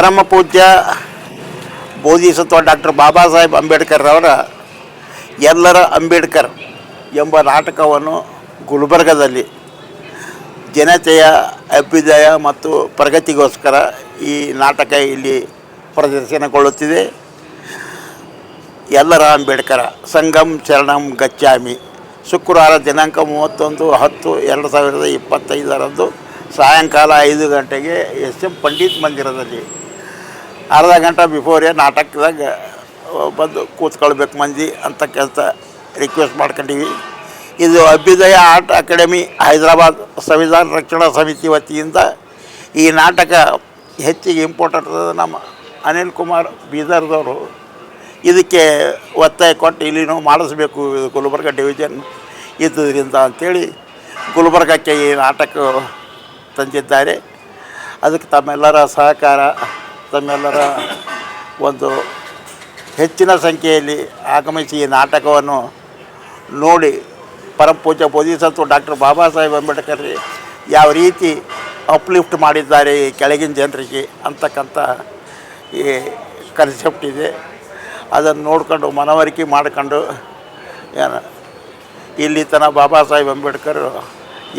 ಪರಮ ಪೂಜ್ಯ ಬೋಧಿಸತ್ವ ಡಾಕ್ಟರ್ ಬಾಬಾ ಸಾಹೇಬ್ ಅಂಬೇಡ್ಕರ್ ಅವರ ಎಲ್ಲರ ಅಂಬೇಡ್ಕರ್ ಎಂಬ ನಾಟಕವನ್ನು ಗುಲ್ಬರ್ಗದಲ್ಲಿ ಜನತೆಯ ಅಭ್ಯುದಯ ಮತ್ತು ಪ್ರಗತಿಗೋಸ್ಕರ ಈ ನಾಟಕ ಇಲ್ಲಿ ಪ್ರದರ್ಶನಗೊಳ್ಳುತ್ತಿದೆ. ಎಲ್ಲರ ಅಂಬೇಡ್ಕರ ಸಂಗಮ್ ಶರಣಂ ಗಚ್ಚಾಮಿ. ಶುಕ್ರವಾರ ದಿನಾಂಕ ಮೂವತ್ತೊಂದು ಹತ್ತು ಎರಡು ಸಾವಿರದ ಇಪ್ಪತ್ತೈದರಂದು ಸಾಯಂಕಾಲ ಐದು ಗಂಟೆಗೆ ಎಸ್ ಎಂ ಪಂಡಿತ್ ಮಂದಿರದಲ್ಲಿ ಅರ್ಧ ಗಂಟೆ ಬಿಫೋರೇ ನಾಟಕದಾಗ ಬಂದು ಕೂತ್ಕೊಳ್ಬೇಕು ಮಂದಿ ಅಂತ ಕೆಲಸ ರಿಕ್ವೆಸ್ಟ್ ಮಾಡ್ಕೊಂಡೀವಿ. ಇದು ಅಭ್ಯುದಯ ಆರ್ಟ್ ಅಕಾಡೆಮಿ ಹೈದರಾಬಾದ್ ಸಂವಿಧಾನ ರಕ್ಷಣಾ ಸಮಿತಿ ವತಿಯಿಂದ ಈ ನಾಟಕ ಹೆಚ್ಚಿಗೆ ಇಂಪಾರ್ಟೆಂಟ್ ಅದ ನಮ್ಮ ಅನಿಲ್ ಕುಮಾರ್ ಬೀದರ್ದವರು. ಇದಕ್ಕೆ ಒತ್ತಾಯ ಕೊಟ್ಟು ಇಲ್ಲಿ ನಾವು ಮಾಡಿಸ್ಬೇಕು ಇದು ಗುಲ್ಬರ್ಗ ಡಿವಿಷನ್ ಇದ್ದುದರಿಂದ ಅಂಥೇಳಿ ಗುಲ್ಬರ್ಗಕ್ಕೆ ಈ ನಾಟಕ ತಂದಿದ್ದಾರೆ. ಅದಕ್ಕೆ ತಮ್ಮೆಲ್ಲರ ಸಹಕಾರ ತಮ್ಮೆಲ್ಲರ ಒಂದು ಹೆಚ್ಚಿನ ಸಂಖ್ಯೆಯಲ್ಲಿ ಆಗಮಿಸಿ ಈ ನಾಟಕವನ್ನು ನೋಡಿ ಪರಮಪೂಜ್ಯ ಬೋಧಿಸತ್ವ ಡಾಕ್ಟರ್ ಬಾಬಾ ಸಾಹೇಬ್ ಅಂಬೇಡ್ಕರ್ ಯಾವ ರೀತಿ ಅಪ್ಲಿಫ್ಟ್ ಮಾಡಿದ್ದಾರೆ ಈ ಕೆಳಗಿನ ಜನರಿಗೆ ಅಂತಕ್ಕಂಥ ಈ ಕನ್ಸೆಪ್ಟ್ ಇದೆ. ಅದನ್ನು ನೋಡ್ಕೊಂಡು ಮನವರಿಕೆ ಮಾಡ್ಕೊಂಡು ಏನು, ಇಲ್ಲಿ ತನ ಬಾಬಾ ಸಾಹೇಬ್ ಅಂಬೇಡ್ಕರ್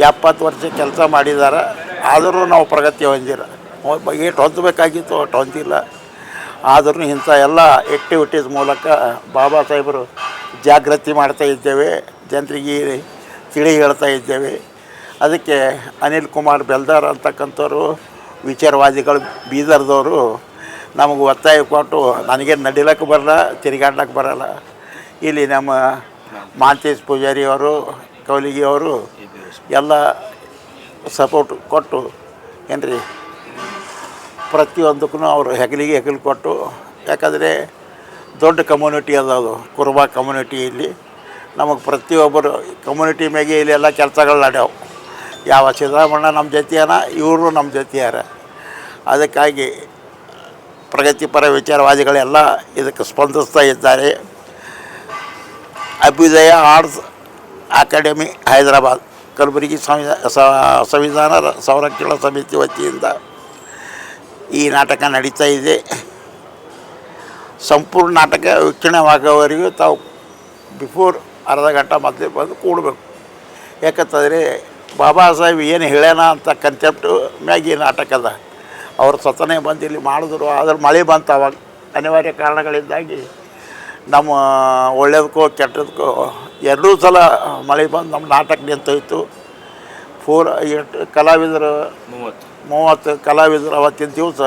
ಎಪ್ಪತ್ತು ವರ್ಷ ಕೆಲಸ ಮಾಡಿದ್ದಾರೆ. ಆದರೂ ನಾವು ಪ್ರಗತಿ ಹೊಂದಿರ ಏಟು ಹೊಂದಬೇಕಾಗಿತ್ತು ಅಷ್ಟು ಹೊಂದಿಲ್ಲ ಆದ್ರೂ ಇಂಥ ಎಲ್ಲ ಆ್ಯಕ್ಟಿವಿಟೀಸ್ ಮೂಲಕ ಬಾಬಾ ಸಾಹೇಬರು ಜಾಗೃತಿ ಮಾಡ್ತಾ ಇದ್ದೇವೆ. ಜನರಿಗೆ ತಿಳಿ ಹೇಳ್ತಾ ಇದ್ದೇವೆ. ಅದಕ್ಕೆ ಅನಿಲ್ ಕುಮಾರ್ ಬೆಲ್ದಾರ್ ಅಂತಕ್ಕಂಥವ್ರು, ವಿಚಾರವಾದಿಗಳು ಬೀದರ್ದವರು, ನಮಗೆ ಒತ್ತಾಯ ಕೊಟ್ಟು ನನಗೆ ನಡಿಲಕ್ಕೆ ಬರಲ್ಲ, ತಿರುಗಾಡ್ಲಕ್ಕೆ ಬರಲ್ಲ. ಇಲ್ಲಿ ನಮ್ಮ ಮಾಂತೇಶ್ ಪೂಜಾರಿ ಅವರು, ಕೌಲಿಗಿ ಅವರು ಎಲ್ಲ ಸಪೋರ್ಟ್ ಕೊಟ್ಟು ಏನ್ರಿ ಪ್ರತಿಯೊಂದಕ್ಕೂ ಅವರು ಹೆಗಲಿಗೆ ಹೆಗಲು ಕೊಟ್ಟು, ಯಾಕಂದರೆ ದೊಡ್ಡ ಕಮ್ಯುನಿಟಿ ಅದ ಅದು, ಕುರುಬಾ ಕಮ್ಯುನಿಟಿ ಇಲ್ಲಿ. ನಮಗೆ ಪ್ರತಿಯೊಬ್ಬರು ಕಮ್ಯುನಿಟಿ ಮ್ಯಾಗೆ ಇಲ್ಲಿ ಎಲ್ಲ ಕೆಲಸಗಳು ನಡೆಯವು ಯಾವ ಸಿದ್ದರಾಮಣ್ಣ ನಮ್ಮ ಜೊತೆಯನ, ಇವರು ನಮ್ಮ ಜೊತೆಯಾರ. ಅದಕ್ಕಾಗಿ ಪ್ರಗತಿಪರ ವಿಚಾರವಾದಿಗಳೆಲ್ಲ ಇದಕ್ಕೆ ಸ್ಪಂದಿಸ್ತಾ ಇದ್ದಾರೆ. Abhyudaya arts academy Hyderabad. Kalaburagi ಸಂವಿಧಾನ ಸಂರಕ್ಷಣಾ ಸಮಿತಿ ವತಿಯಿಂದ ಈ ನಾಟಕ ನಡೀತಾ ಇದೆ. ಸಂಪೂರ್ಣ ನಾಟಕ ವೀಕ್ಷಣೆವಾಗುವವರೆಗೂ ತಾವು ಬಿಫೋರ್ ಅರ್ಧ ಗಂಟೆ ಮೊದಲೇ ಬಂದು ಕೂಡಬೇಕು. ಯಾಕಂತಂದರೆ ಬಾಬಾ ಸಾಹೇಬ್ ಏನು ಹೇಳ್ಯಾನ ಅಂತ ಕನ್ಸೆಪ್ಟು ಮ್ಯಾಗಿ ನಾಟಕದ ಅವ್ರು ಸ್ವತನೇ ಬಂದು ಇಲ್ಲಿ ಮಾಡಿದ್ರು, ಆದ್ರೆ ಮಳೆ ಬಂತು ಅವಾಗ ಅನಿವಾರ್ಯ ಕಾರಣಗಳಿಂದಾಗಿ ನಮ್ಮ ಒಳ್ಳೆಯದಕ್ಕೋ ಕೆಟ್ಟದಕ್ಕೋ ಎರಡೂ ಸಲ ಮಳೆ ಬಂದು ನಮ್ಮ ನಾಟಕ ನಿಂತೋಯ್ತು ಫೋರ್ ಎಷ್ಟು ಕಲಾವಿದರು ಮೂವತ್ತು. ಕಲಾವಿದರು ಅವತ್ತಿನ ದಿವಸ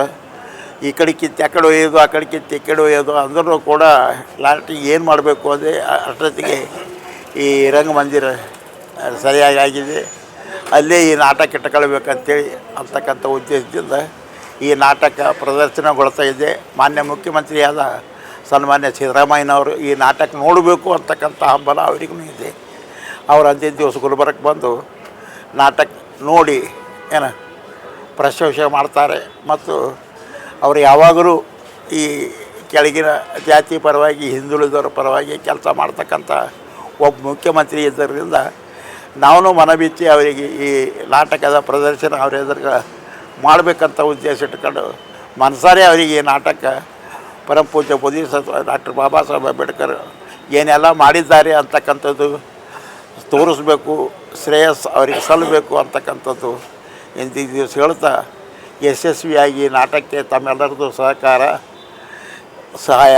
ಈ ಕಡೆ ಕಿತ್ತು ಆ ಕಡೆ ಒಯ್ಯೋದು ಆ ಕಡೆ ಕಿತ್ತು ಈ ಕಡೆ ಒಯ್ಯೋದು ಅಂದರೂ ಕೂಡ ಲಾಸ್ಟಿಗೆ ಏನು ಮಾಡಬೇಕು ಅದೇ ಅಷ್ಟೊತ್ತಿಗೆ ಈ ರಂಗಮಂದಿರ ಸರಿಯಾಗಿ ಆಗಿದೆ. ಅಲ್ಲೇ ಈ ನಾಟಕ ಇಟ್ಟುಕೊಳ್ಬೇಕಂತೇಳಿ ಅಂತಕ್ಕಂಥ ಉದ್ದೇಶದಿಂದ ಈ ನಾಟಕ ಪ್ರದರ್ಶನಗೊಳ್ತಾ ಇದೆ. ಮಾನ್ಯ ಮುಖ್ಯಮಂತ್ರಿಯಾದ ಸನ್ಮಾನ್ಯ ಸಿದ್ದರಾಮಯ್ಯನವರು ಈ ನಾಟಕ ನೋಡಬೇಕು ಅಂತಕ್ಕಂಥ ಹಂಬಲ ಅವರಿಗೂ ಇದೆ. ಅವರು ಅಂದಿನ ದಿವಸ ಗುಲ್ಬರ್ಗಕ್ಕೆ ಬಂದು ನಾಟಕ ನೋಡಿ ಏನು ಪ್ರಶಂಸೆ ಮಾಡ್ತಾರೆ. ಮತ್ತು ಅವರು ಯಾವಾಗಲೂ ಈ ಕೆಳಗಿನ ಜಾತಿ ಪರವಾಗಿ, ಹಿಂದುಳಿದವರ ಪರವಾಗಿ ಕೆಲಸ ಮಾಡ್ತಕ್ಕಂಥ ಒಬ್ಬ ಮುಖ್ಯಮಂತ್ರಿ ಇದ್ದರಿಂದ ನಾವು ಮನಬಿಚ್ಚಿ ಅವರಿಗೆ ಈ ನಾಟಕದ ಪ್ರದರ್ಶನ ಅವ್ರ ಎದುರು ಮಾಡಬೇಕಂತ ಉದ್ದೇಶ ಇಟ್ಕೊಂಡು ಮನಸಾರೆ ಅವರಿಗೆ ಈ ನಾಟಕ ಪರಮ ಪೂಜ್ಯ ಬೋಧಿಸತ್ವ ಡಾಕ್ಟರ್ ಬಾಬಾ ಸಾಹೇಬ್ ಅಂಬೇಡ್ಕರ್ ಏನೆಲ್ಲ ಮಾಡಿದ್ದಾರೆ ಅಂತಕ್ಕಂಥದ್ದು ತೋರಿಸ್ಬೇಕು. ಶ್ರೇಯಸ್ ಅವರಿಗೆ ಸಲ್ಲಬೇಕು ಅಂತಕ್ಕಂಥದ್ದು ಇಂದಿನ ದಿವಸ ಹೇಳ್ತಾ ಯಶಸ್ವಿಯಾಗಿ ನಾಟಕಕ್ಕೆ ತಮ್ಮೆಲ್ಲರದ್ದು ಸಹಕಾರ ಸಹಾಯ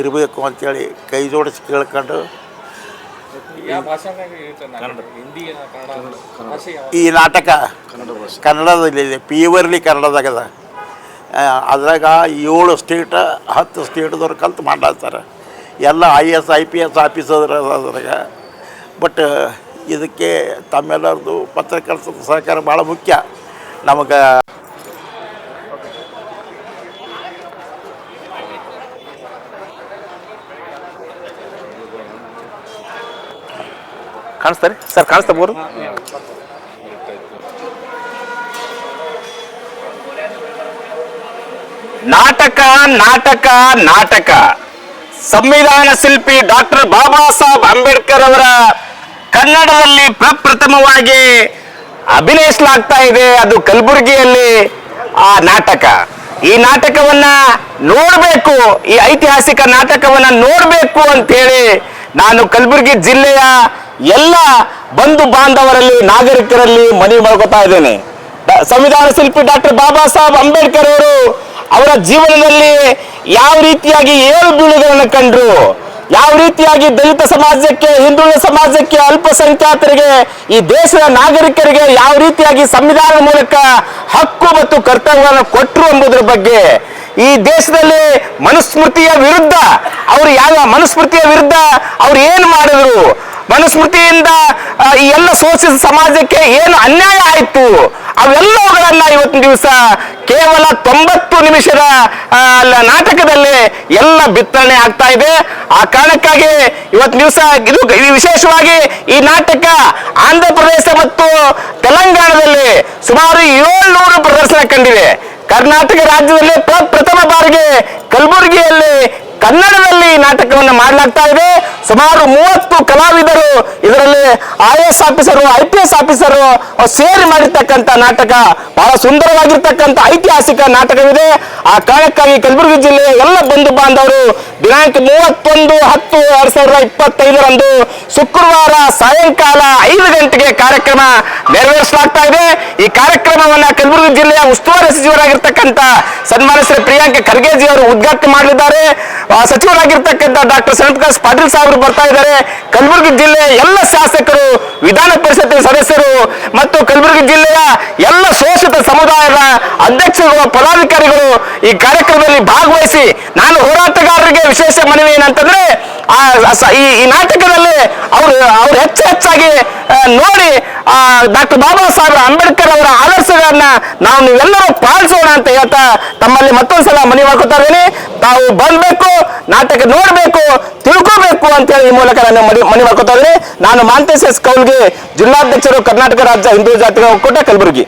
ಇರಬೇಕು ಅಂಥೇಳಿ ಕೈ ಜೋಡಿಸಿ ಕೇಳ್ಕೊಂಡು ಈ ನಾಟಕ? ಕನ್ನಡದಲ್ಲಿ ಪ್ಯೂರ್ಲಿ ಕನ್ನಡದಾಗದ. ಅದ್ರಾಗ ಏಳು ಸ್ಟೇಟ್ ಹತ್ತು ಸ್ಟೇಟ್ದವ್ರು ಕಲ್ತು ಮಾಡ್ಲಾತಾರೆ ಎಲ್ಲ I S I P S officer ಅದ್ರಾಗ ಬಟ್ ಇದಕ್ಕೆ ತಮ್ಮೆಲ್ಲರದು ಪತ್ರಕರ್ತರ ಸಹಕಾರ ಭಾಳ ಮುಖ್ಯ. ನಮಗೆ ಕಾಣಿಸ್ತಾರೆ ಸರ್, ಕಾಣಿಸ್ತಾ ಬೋರು ನಾಟಕ ನಾಟಕ ನಾಟಕ. ಸಂವಿಧಾನ ಶಿಲ್ಪಿ ಡಾಕ್ಟರ್ ಬಾಬಾ ಸಾಹೇಬ್ ಅಂಬೇಡ್ಕರ್ ಅವರ ಕನ್ನಡದಲ್ಲಿ ಪ್ರಪ್ರಥಮವಾಗಿ ಅಭಿನಯಿಸಲಾಗ್ತಾ ಇದೆ ಅದು ಕಲಬುರಗಿಯಲ್ಲಿ ಆ ನಾಟಕ. ಈ ನಾಟಕವನ್ನ ನೋಡಬೇಕು, ಈ ಐತಿಹಾಸಿಕ ನಾಟಕವನ್ನ ನೋಡಬೇಕು ಅಂತೇಳಿ ನಾನು ಕಲಬುರಗಿ ಜಿಲ್ಲೆಯ ಎಲ್ಲ ಬಂಧು ಬಾಂಧವರಲ್ಲಿ, ನಾಗರಿಕರಲ್ಲಿ ಮನವಿ ಮಾಡ್ಕೊತಾ ಇದ್ದೇನೆ. ಸಂವಿಧಾನ ಶಿಲ್ಪಿ ಡಾಕ್ಟರ್ ಬಾಬಾ ಸಾಹೇಬ್ ಅಂಬೇಡ್ಕರ್ ಅವರು ಅವರ ಜೀವನದಲ್ಲಿ ಯಾವ ರೀತಿಯಾಗಿ ಏಳು ಬೀಳುಗಳನ್ನು ಕಂಡ್ರು ಯಾವ ರೀತಿಯಾಗಿ ದಲಿತ ಸಮಾಜಕ್ಕೆ, ಹಿಂದುಳಿದ ಸಮಾಜಕ್ಕೆ, ಅಲ್ಪಸಂಖ್ಯಾತರಿಗೆ, ಈ ದೇಶದ ನಾಗರಿಕರಿಗೆ ಯಾವ ರೀತಿಯಾಗಿ ಸಂವಿಧಾನದ ಮೂಲಕ ಹಕ್ಕು ಮತ್ತು ಕರ್ತವ್ಯವನ್ನು ಕೊಟ್ಟರು ಎಂಬುದರ ಬಗ್ಗೆ, ಈ ದೇಶದಲ್ಲಿ ಮನುಸ್ಮೃತಿಯ ವಿರುದ್ಧ, ಅವರು ಯಾವ ಮನುಸ್ಮೃತಿಯ ವಿರುದ್ಧ ಅವ್ರು ಏನು ಮಾಡಿದ್ರು ಮನುಸ್ಮೃತಿಯಿಂದ ಈ ಎಲ್ಲ ಶೋಷಿತ ಸಮಾಜಕ್ಕೆ ಏನು ಅನ್ಯಾಯ ಆಯಿತು? ಅವೆಲ್ಲವುಗಳನ್ನ ಇವತ್ತಿನ ದಿವಸ ಕೇವಲ ತೊಂಬತ್ತು ನಿಮಿಷದ ನಾಟಕದಲ್ಲಿ ಎಲ್ಲ ಬಿತ್ತರಣೆ ಆಗ್ತಾ ಇದೆ. ಆ ಕಾರಣಕ್ಕಾಗಿ ಇವತ್ತಿನ ದಿವಸ ಇದು ವಿಶೇಷವಾಗಿ ಈ ನಾಟಕ ಆಂಧ್ರ ಪ್ರದೇಶ ಮತ್ತು ತೆಲಂಗಾಣದಲ್ಲಿ ಸುಮಾರು ಏಳ್ನೂರು ಪ್ರದರ್ಶನ ಕಂಡಿದೆ ಕರ್ನಾಟಕ ರಾಜ್ಯದಲ್ಲಿ ಪ್ರ- ಪ್ರಥಮ ಬಾರಿಗೆ ಕಲಬುರಗಿಯಲ್ಲಿ ಕನ್ನಡದಲ್ಲಿ ನಾಟಕವನ್ನು ಮಾಡಲಾಗ್ತಾ ಇದೆ. ಸುಮಾರು ಮೂವತ್ತು ಕಲಾವಿದರು ಇದರಲ್ಲಿ I S officer, I P S officer ಸೇರಿ ಮಾಡಿರ್ತಕ್ಕಂಥ ನಾಟಕ, ಬಹಳ ಸುಂದರವಾಗಿರ್ತಕ್ಕಂಥ ಐತಿಹಾಸಿಕ ನಾಟಕವಿದೆ. ಆ ಕಾರಣಕ್ಕಾಗಿ ಕಲಬುರಗಿ ಜಿಲ್ಲೆಯ ಎಲ್ಲ ಬಂಧು ಬಾಂಧವರು ದಿನಾಂಕ ಮೂವತ್ತೊಂದು ಹತ್ತು ಎರಡ್ ಸಾವಿರದ ಇಪ್ಪತ್ತೈದರಂದು ಶುಕ್ರವಾರ ಸಾಯಂಕಾಲ ಐದು ಗಂಟೆಗೆ ಕಾರ್ಯಕ್ರಮ ನೆರವೇರಿಸಲಾಗ್ತಾ ಇದೆ. ಈ ಕಾರ್ಯಕ್ರಮವನ್ನ ಕಲಬುರಗಿ ಜಿಲ್ಲೆಯ ಉಸ್ತುವಾರಿ ಸಚಿವರಾಗಿರ್ತಕ್ಕಂಥ ಸನ್ಮಾನ್ಯ ಶ್ರೀ ಪ್ರಿಯಾಂಕ ಖರ್ಗೆಜಿ ಅವರು ಉದ್ಘಾಟನೆ ಮಾಡಲಿದ್ದಾರೆ. ಸಚಿವರಾಗಿರ್ತಕ್ಕಂಥ ಡಾಕ್ಟರ್ ಸನತ್ಕಾಸ್ ಪಾಟೀಲ್ ಸಾಹೇಬರು ಬರ್ತಾ ಇದ್ದಾರೆ. ಕಲಬುರಗಿ ಜಿಲ್ಲೆಯ ಎಲ್ಲ ಶಾಸಕರು, ವಿಧಾನ ಪರಿಷತ್ ಸದಸ್ಯರು ಮತ್ತು ಕಲಬುರಗಿ ಜಿಲ್ಲೆಯ ಎಲ್ಲ ಶೋಷಿತ ಸಮುದಾಯದ ಅಧ್ಯಕ್ಷರು ಪದಾಧಿಕಾರಿಗಳು ಈ ಕಾರ್ಯಕ್ರಮದಲ್ಲಿ ಭಾಗವಹಿಸಿ ನಾನು ಹೋರಾಟಗಾರರಿಗೆ ವಿಶೇಷ ಮನವಿ ಏನಂತಂದ್ರೆ ಈ ನಾಟಕದಲ್ಲಿ ಅವರು ಅವ್ರು ಹೆಚ್ಚು ಹೆಚ್ಚಾಗಿ ನೋಡಿ ಡಾಕ್ಟರ್ ಬಾಬಾ ಸಾಹೇಬ್ ಅಂಬೇಡ್ಕರ್ ಅವರ ಆದರ್ಶಗಳನ್ನ ನಾವು ನೀವೆಲ್ಲರೂ ಪಾಲಿಸೋಣ ಅಂತ ಹೇಳ್ತಾ ತಮ್ಮಲ್ಲಿ ಮತ್ತೊಂದ್ಸಲ ಮನವಿ ಮಾಡ್ಕೊತಾ ಇದ್ದೀನಿ. ತಾವು ಬಂದ್ಬೇಕು, ನಾಟಕ ನೋಡ್ಬೇಕು, ತಿಳ್ಕೋಬೇಕು ಅಂತ ಹೇಳಿ ಈ ಮೂಲಕ ನಾನು ಮನವಿ ಮನವಿ ಮಾಡ್ಕೊತಾ ಇದ್ದೀನಿ. ನಾನು ಮಾಂತೇಶ್ ಎಸ್ ಕೌಲ್ಗೆ ಜಿಲ್ಲಾಧ್ಯಕ್ಷರು ಕರ್ನಾಟಕ ರಾಜ್ಯ ಹಿಂದೂ ಜಾತಿಗಳ ಒಕ್ಕೂಟ ಕಲಬುರಗಿ.